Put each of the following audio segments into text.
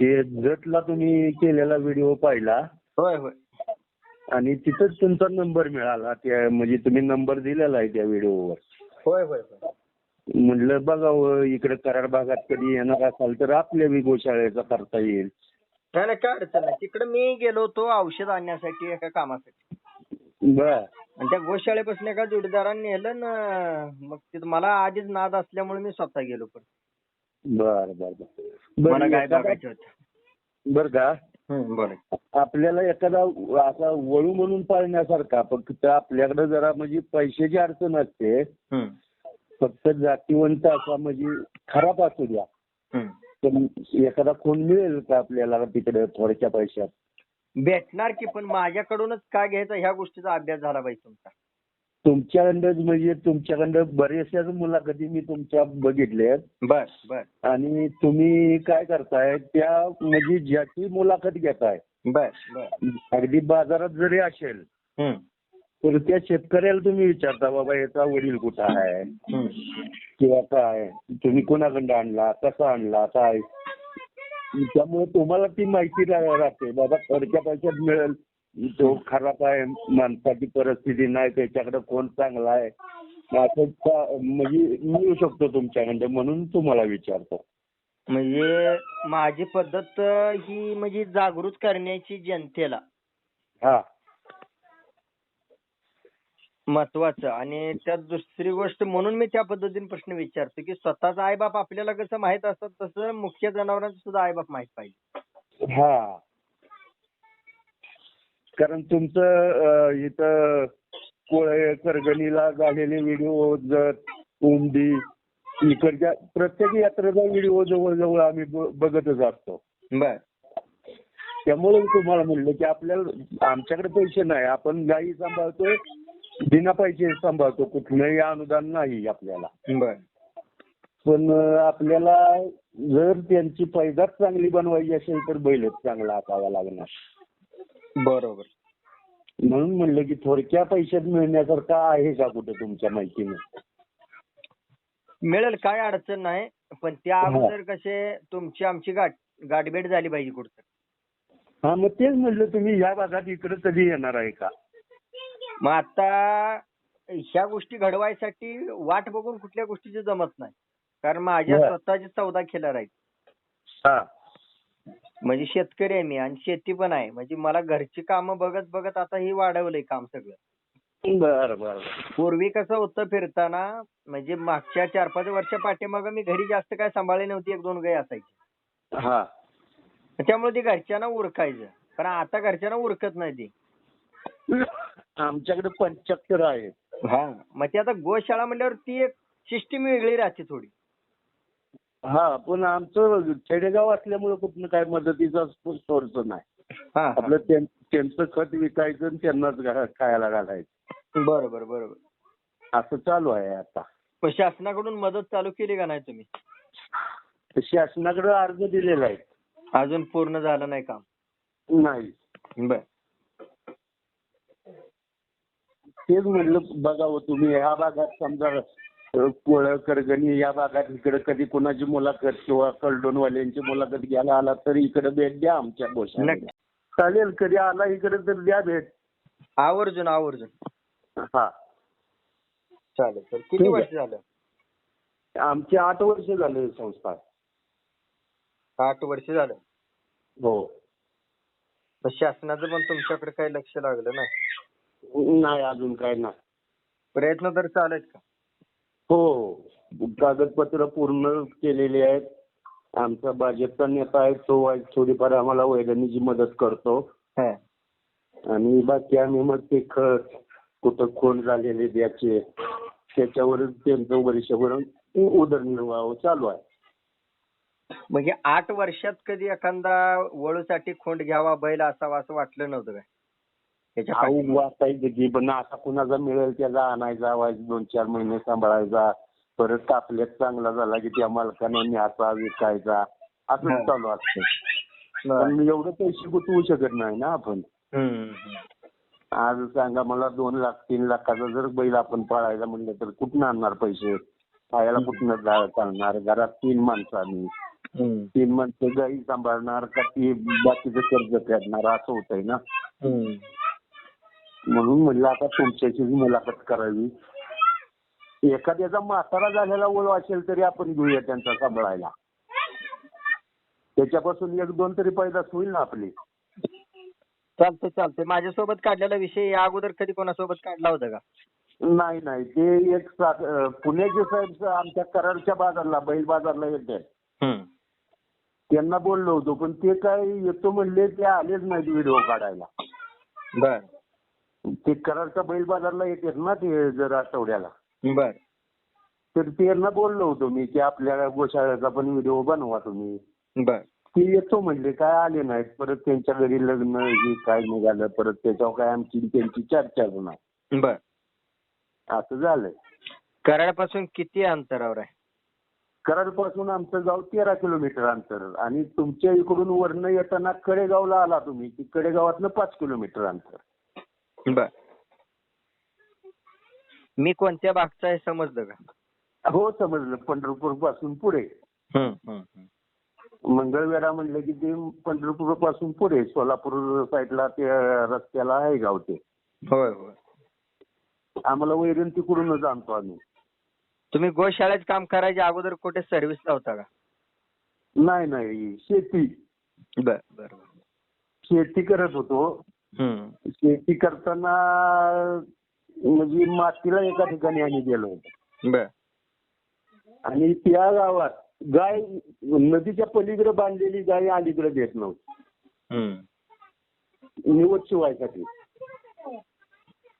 ते जटला तुम्ही केलेला व्हिडिओ पाहिला. होय होय. आणि तिथंच तुमचा नंबर मिळाला. त्या म्हणजे तुम्ही नंबर दिलेला आहे त्या व्हिडिओवर होय होय होय. म्हणलं बघावं इकडे कराड भागात कधी येणार असाल तर आपल्या बी गोशाळेचा करता येईल. नाही नाही काय अडचण नाही. तिकडे मी गेलो होतो औषध आणण्यासाठी एका कामासाठी. बर. आणि त्या गोशाळेपासून एका जोडीदाराने नेलं ना मग तिथं मला आधीच नाद असल्यामुळे मी स्वतः गेलो पण बर बर बर. मला बर का? हं, बोला. आपल्याला एखादा असा वळू म्हणून पाळण्यासारखा फक्त आपल्याकडे जरा म्हणजे पैशाची अडचण असते. हं, फक्त जातीवंत असा म्हणजे खराब असू द्या. हं. पण एखादा खून मिळेल का आपल्याला तिकडे थोड्याच्या पैशात? भेटणार की पण माझ्याकडूनच काय घ्यायचं? ह्या गोष्टीचा अभ्यास झाला पाहिजे तुमचा. तुमच्याकडं म्हणजे तुमच्याकडं बऱ्याचशाच मुलाखती मी तुमच्या बघितल्यात. बर बर आणि तुम्ही काय करताय त्या म्हणजे ज्याची मुलाखत घेताय. बर बर अगदी बाजारात जरी असेल हं, तर त्या शेतकऱ्याला तुम्ही विचारता बाबा याचा वडील कुठं आहे? हं. किंवा काय? तुम्ही कोणाकडं आणला? कसा आणला? काय? त्यामुळे तुम्हाला ती माहिती रा- राहते. बाबा थोडक्या पैशात मिळेल. तो खराब आहे माणसाची परिस्थिती नाही त्याच्याकडे कोण चांगला आहे? असं म्हणजे मिळू शकतो तुमच्याकडे म्हणून तुम्हाला विचारतो. म्हणजे माझी पद्धत ही म्हणजे जागृत करण्याची जनतेला हा. महत्वाचं. आणि त्यात दुसरी गोष्ट म्हणून मी त्या पद्धतीने प्रश्न विचारतो की स्वतःचा आईबाप आपल्याला कसं माहीत असतात तसं मुख्य जनावरांचा सुद्धा आईबाप माहीत पाहिजे. हा. कारण तुमचं इथं कोळे करगणीला झालेले व्हिडिओ जर उमदी इकडच्या प्रत्येक यात्रेचा व्हिडिओ जवळजवळ आम्ही बघतच असतो. बर. त्यामुळे तुम्हाला म्हणलं की आपल्याला आमच्याकडे पैसे नाही. आपण गाई सांभाळतोय बिना पैसे सांभाळतो. कुठलंही अनुदान नाही आपल्याला. बर. पण आपल्याला जर त्यांची पैदास चांगली बनवायची असेल तर बैलच चांगला असावा लागणार. बरोबर. म्हणून म्हणलं की थोडक्या पैशात मिळण्यासारखं आहे का कुठं तुमच्या माहितीने? मिळेल काय अडचण नाही पण त्या अगोदर कसे तुमची आमची गाठ गाठभेट झाली पाहिजे कुठं हा मग तेच म्हणलं तुम्ही या भागात इकडे कधी येणार आहे का? मग आता ह्या गोष्टी घडवायसाठी वाट बघून कुठल्या गोष्टीची जमत नाही. कारण माझ्या. स्वतःचे चौदा खेळार आहेत. हा. म्हणजे शेतकरी आहे मी आणि शेती पण आहे. म्हणजे मला घरची कामं बघत बघत आता ही वाढवलंय काम सगळं. बर बर. पूर्वी कसं होतं फिरताना म्हणजे मागच्या चार पाच वर्षा पाठीमागं मी घरी जास्त काय सांभाळली नव्हती एक दोन गाय असायची. हा. त्यामुळे ती घरच्यांना उरकायचं. पण आता घरच्यांना उरकत नाही ती. आमच्याकडे पंच्याहत्तर आहे हा. मग ती आता गोशाळा म्हणल्यावर ती एक सिस्टीम वेगळी राहते थोडी. हा पण आमचं खेडेगाव असल्यामुळे कुठलं काय मदतीचा सोर्स नाही. हा. आपलं त्यां- त्यांचं खत विकायचं आणि त्यांनाच खायला घालायचं. बरोबर बरोबर. असं चालू आहे आता. पण शासनाकडून मदत चालू केली का नाही तुम्ही? तर शासनाकडे अर्ज दिलेला आहे. अजून पूर्ण झालं नाही काम? नाही. बर. तेच म्हणलं बघावं तुम्ही. ह्या भागात समजा कोळ करगणी या भागात इकडे कधी कोणाची मुलाखत किंवा कलडोनवाल्यांची मुलाखत घ्यायला आला तर इकडे भेट द्या आमच्या गोष्टी नक्की. चालेल कधी आला इकडे तर द्या भेट. आवर्जून आवर्जून. हा. चालेल सर. किती आहे. वर्ष झालं? आमची आठ वर्ष झाले ही संस्था. आठ वर्ष झालं? हो. पण शासनाचं पण तुमच्याकडे काही लक्ष लागलं नाही? नाही अजून काय नाही. प्रयत्न तर चालू आहेत का? हो कागदपत्र पूर्ण केलेली आहेत. आमचा भाजपचा नेता आहे तो थोडीफार आम्हाला वैधानिकची मदत करतो. हा. आणि बाकी आम्ही मग ते खत कुठं खून झालेले द्यायचे त्याच्यावर त्यांचं वर्षभर उदरनिर्वाह चालू आहे. म्हणजे आठ वर्षात कधी एखादा वळूसाठी खोंड घ्यावा बैल असावा असं वाटलं नव्हतं काय? त्याच्या पण आता कुणाचा मिळेल त्याचा आणायचा दोन चार महिने सांभाळायचा परत कापल्यात चांगला झाला की त्या मालकाने न्यायचा विकायचा असं. चालू असतं. पण एवढं पैसे गुंतवू शकत नाही ना आपण. आज सांगा मला दोन लाख तीन लाखाचा जर बैल आपण पाळायला म्हणलं तर कुठनं आणणार पैसे खायला कुठनं चालणार घरात तीन माणसं आम्ही. तीन माणसं गाई सांभाळणार का ती बाकीचं कर्ज फेडणार असं होतंय ना. म्हणून म्हणलं आता तुमच्याशीच मुलाखत करावी. एखाद्याचा म्हातारा झालेला ओळ असेल तरी आपण घेऊया त्यांचा सांभाळायला. त्याच्यापासून एक दोन तरी पैदास होईल ना आपली. चालतंय चालतंय. माझ्यासोबत काढलेला विषय या अगोदर कधी कोणासोबत काढला होता का? नाही नाही. ते एक सा- पुण्याचे साहेब आमच्या कराडच्या बाजारला बैल बाजारला येते हम्म. त्यांना बोललो होतो पण ते काय येतो म्हणले ते आलेच नाहीत व्हिडिओ काढायला. बर. ते कराडच्या बैल बाजारला येतात ना ते जर आठवड्याला. बर. तर त्यांना बोललो होतो मी की आपल्या गोशाळेचा पण व्हिडिओ बनवा तुम्ही. बर. ते येतो म्हणले काय आले नाहीत? परत त्यांच्या घरी लग्न हे काय निघालं? परत त्याच्यावर काय आमची त्यांची चर्चाच नाही बर. असं झालंय. कराडपासून किती अंतरावर आहे? कराडपासून आमचं गाव तेरा किलोमीटर अंतर आणि तुमच्या इकडून वरनं येताना कडेगावला आला तुम्ही की कडेगावातनं पाच किलोमीटर अंतर. बर. मी कोणत्या भागचा आहे समजलं का? हो समजलं. पंढरपूरपासून पुढे. हम्म. मंगळवेढा म्हणलं की ते पंढरपूरपासून पुढे. सोलापूर साईडला ते रस्त्याला आहे गाव ते. होय होय. आम्हाला वैरण तिकडूनच आणतो आम्ही. तुम्ही गोशाळेत काम करायच्या अगोदर कुठे सर्व्हिसला होता का? नाही नाही. शेती. बर बर बर. शेती करत होतो. शेती करताना म्हणजे मातीला एका ठिकाणी आम्ही गेलो होतो. बर. आणि त्या गावात गाय नदीच्या पलीकडे बांधलेली गाय अलीकडे देत नव्हती. निवड शिवायसाठी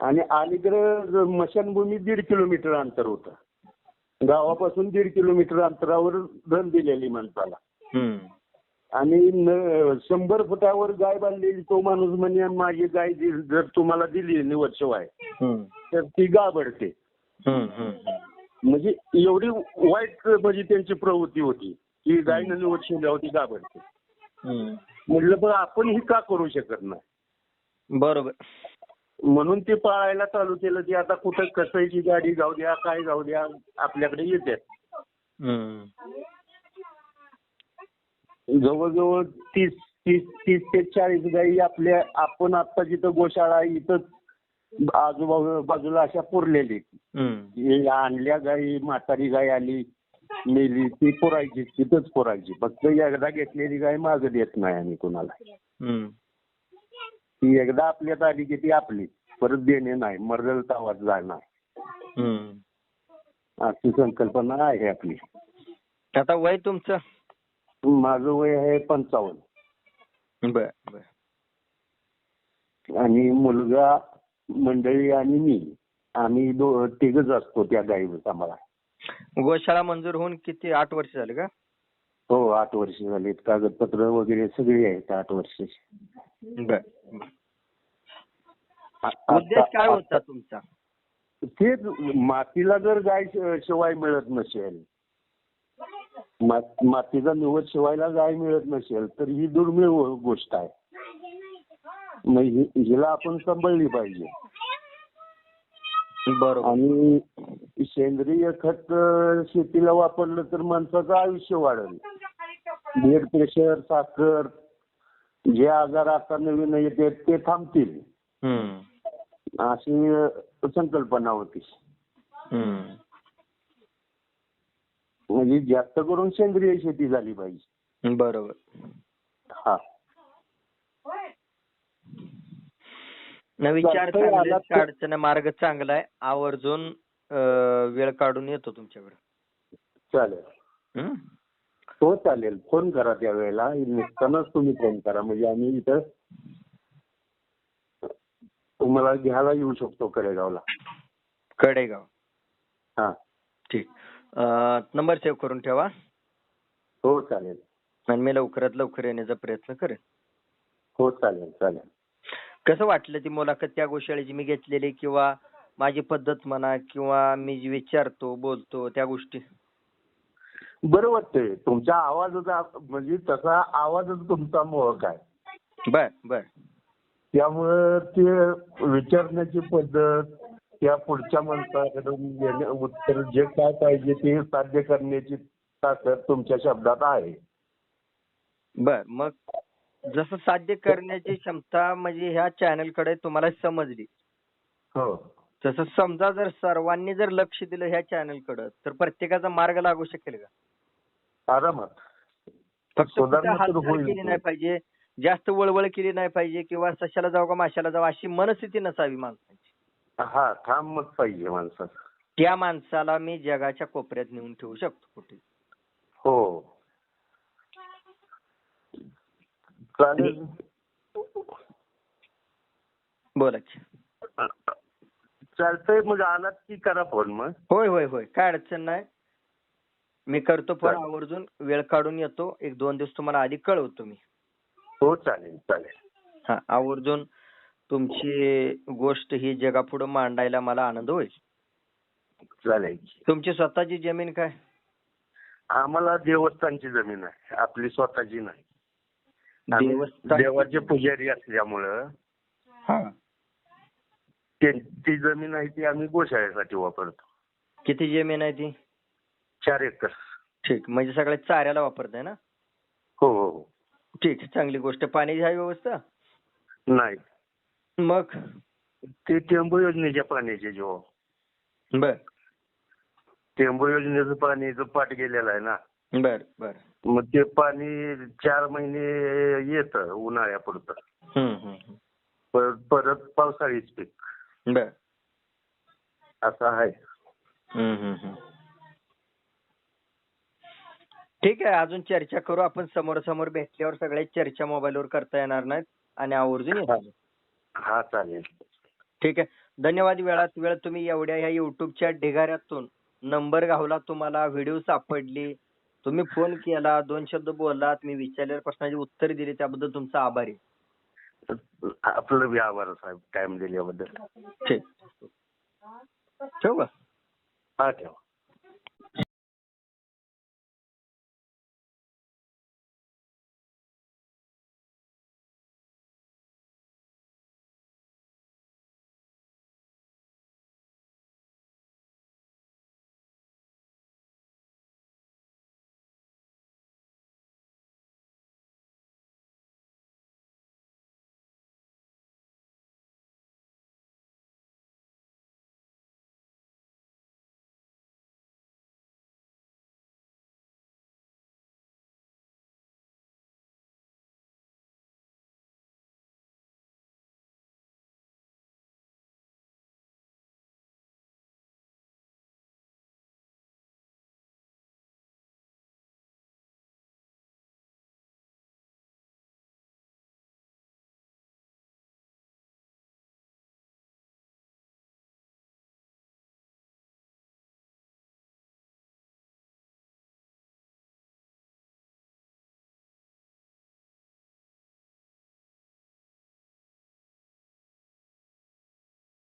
आणि अलीकडे मशानभूमी दीड किलोमीटर अंतर होतं. गावापासून दीड किलोमीटर अंतरावर धन दिलेली माणसाला. आणि न- शंभर फुटावर गाय बांधलेली तो माणूस म्हणे माझी गाय दि- जर तुम्हाला दिली निवड शिवाय हम्म. तर ती गाबडते हम्म, हम्म, हम्म. म्हणजे एवढी वाईट म्हणजे त्यांची प्रवृत्ती होती की गायनं निवड शिवल्यावर ती हम्म. म्हटलं पण आपण ही का करू शकत नाही बरोबर म्हणून ते पाळायला चालू केलं की आता कुठं कसायची गाडी जाऊ द्या काय जाऊ द्या आपल्याकडे येते हम्म. जवळजवळ तीस तीस तीस ते चाळीस गायी आपल्या आपण आता जिथं गोशाळा इथं आजूबाजू बाजूला अशा पुरलेली. हे आणल्या गायी म्हातारी गाय आली मेली ती पुरायची तिथंच पुरायची. फक्त एकदा घेतलेली गाय मागं देत नाही आम्ही कुणाला. ती एकदा आपल्यात आली की ती आपली. परत देणे नाही मरल तावाच जाणार. अशी संकल्पना आहे आपली. आता वय तुमचं? माझं वय आहे पंचावन्न. बर बर. आणि मुलगा मंडळी आणि मी आम्ही दो तिघच असतो त्या गाई सांभाळा गोशाळा मंजूर होऊन किती आठ वर्ष झाले का? हो आठ वर्ष झालीत कागदपत्र वगैरे सगळी आहेत आठ वर्ष. बर उद्देश काय होता तुमचा? तेच मातीला जर गाय शिवाय मिळत नसेल मातीचा निवड शिवायला गाय मिळत नसेल तर ही दुर्मिळ गो- गोष्ट आहे. मग हि- हिला आपण सांभाळली पाहिजे. बरोबर. आणि सेंद्रिय खत अं, शेतीला वापरलं तर माणसाचं आयुष्य वाढेल. ब्लड प्रेशर साखर जे आजार आता नवीन येते ते थांबतील. हम्म. अशी अं, संकल्पना होती. हम्म. म्हणजे जास्त करून सेंद्रिय शेती झाली पाहिजे. बरोबर. हा. न विचार चालतंय, चांगले आला आहेत, तर- अडचण मार्ग चांगला आहे आवर्जून अं, वेळ काढून येतो तुमच्याकडे. चालेल? हो चालेल. फोन करा त्या वेळेला. निघतानाच तुम्ही फोन करा. म्हणजे आम्ही इथं तुम्हाला घ्यायला येऊ शकतो कडेगावला. कडेगाव. हा. ठीक. नंबर सेव्ह करून ठेवा. हो चालेल. आणि मी लवकरात लवकर येण्याचा प्रयत्न करेन. हो चालेल चालेल. कसं वाटलं ती मुलाखत त्या गोशाळेची मी घेतलेली किंवा माझी पद्धत म्हणा किंवा मी जी विचारतो बोलतो त्या गोष्टी? बरं वाटतंय. तुमच्या आवाजाचा म्हणजे तसा आवाजच तुमचा मोहक आहे. बर बर. त्यामुळं ते विचारण्याची पद्धत त्या पुढच्या माणसाकडून उत्तर जे काय पाहिजे ते साध्य करण्याची ताकद तुमच्या शब्दात आहे. बर मग जसं साध्य करण्याची क्षमता म्हणजे ह्या चॅनलकडे तुम्हाला समजली. हो. तसं समजा जर सर्वांनी जर लक्ष दिलं ह्या चॅनलकडे तर प्रत्येकाचा मार्ग लागू शकेल का? आरामात. फक्त हालचाल. केली नाही पाहिजे जास्त वळवळ केली नाही पाहिजे किंवा सशाला जाऊ का माशाला जाऊ अशी मनस्थिती नसावी माणसाची हा ठाम मत पाहिजे माणसाचं त्या माणसाला मी जगाच्या कोपऱ्यात नेऊन ठेवू शकतो कुठे? हो. चालेल. बोला की. चालतंय मग आलात की करा फोन मग. होय होय होय. काय अडचण नाही. मी करतो फोन चालेल. आवर्जून. वेळ काढून येतो. एक दोन दिवस तुम्हाला आधी कळवतो मी. हो चालेल चालेल. हा आवर्जून तुमची गोष्ट ही जगापुढे मांडायला मला आनंद होईल. चालेल तुमची स्वतःची जमीन काय? आम्हाला देवस्थानची जमीन आहे. आपली स्वतःची नाही. देवस्थान देवाचे पुजारी असल्यामुळं हा. ते- जमीन आहे ती आम्ही गोशाळेसाठी वापरतो. किती जमीन आहे ती? चार एकर. ठीक. म्हणजे सगळ्या चाऱ्याला वापरताय ना? हो हो हो. ठीक. चांगली गोष्ट. पाण्याची आहे व्यवस्था? नाही. मग? ते टेंबू योजनेच्या पाण्याचे जो. बर. टेंबू योजनेचं पाणी जो पाठ गेलेला आहे ना. बर बर. मग ते पाणी चार महिने येतं उन्हाळ्यापुरतं. हम्म. परत परत पावसाळीच पीक. बर. असं आहे. हम्म, हम्म, हम्म. ठीक आहे अजून चर्चा करू. आपण समोर समोर भेटल्यावर सगळ्या चर्चा मोबाईलवर करता येणार नाहीत. आणि आवर्जून हा चालेल. ठीक आहे. धन्यवाद वेळात. वेळ तुम्ही एवढ्या ह्या युट्यूबच्या ढिगाऱ्यातून नंबर गावला तुम्हाला व्हिडिओ सापडली. तुम्ही फोन केला दोन शब्द बोललात मी विचारलेल्या प्रश्नाची उत्तर दिली त्याबद्दल तुमचा आभारी आहे. आपलं व्यवहार साहेब टाइम दिल्याबद्दल. ठीक. ठेवू का? हा ठेवा.